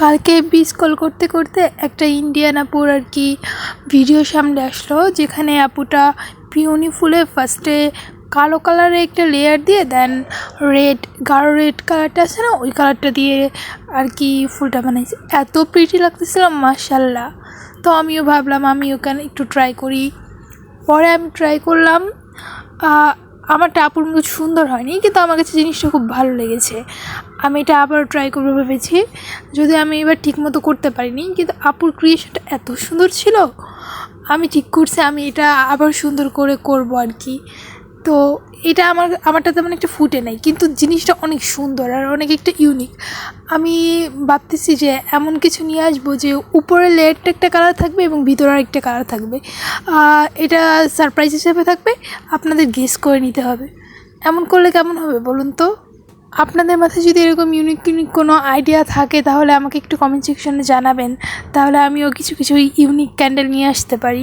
কালকে বিস কল করতে করতে একটা ইন্ডিয়ান আপুর আর কি ভিডিও সামনে আসলো, যেখানে আপুটা পিওনি ফুলে ফার্স্টে কালো কালারের একটা লেয়ার দিয়ে দেন রেড গাঢ় রেড কালারটা আছে না, ওই কালারটা দিয়ে আর কি ফুলটা বানাইছে। এত প্রিটি লাগতেছিল মার্শাল্লাহ তো আমিও ভাবলাম আমি ওখানে একটু ট্রাই করি। পরে আমি ট্রাই করলাম আমারটা আপুর মতো সুন্দর হয়নি, কিন্তু আমার কাছে জিনিসটা খুব ভালো লেগেছে। আমি এটা আবার ট্রাই করব ভেবেছি। যদি আমি এবার ঠিক মতো করতে পারিনি, কিন্তু আপুর ক্রিয়েশনটা এত সুন্দর ছিল। আমি ঠিক করছি, আমি এটা আবার সুন্দর করে করব আর কি। তো এটা আমার, আমারটা তেমন একটা ফুটে নাই। কিন্তু জিনিসটা অনেক সুন্দর আর অনেক একটা ইউনিক আমি ভাবতেছি যে এমন কিছু নিয়ে আসব যে উপরে লেয়ারটা একটা কালার থাকবে এবং ভিতরে একটা কালার থাকবে। এটা সারপ্রাইজ হিসেবে থাকবে। আপনাদের গেস করে নিতে হবে। এমন করলে কেমন হবে বলুন তো? আপনাদের মাথায় যদি এরকম ইউনিক ইউনিক কোনো আইডিয়া থাকে, তাহলে আমাকে একটু কমেন্ট সেকশনে জানাবেন। তাহলে আমিও কিছু কিছু ইউনিক ক্যান্ডেল নিয়ে আসতে পারি।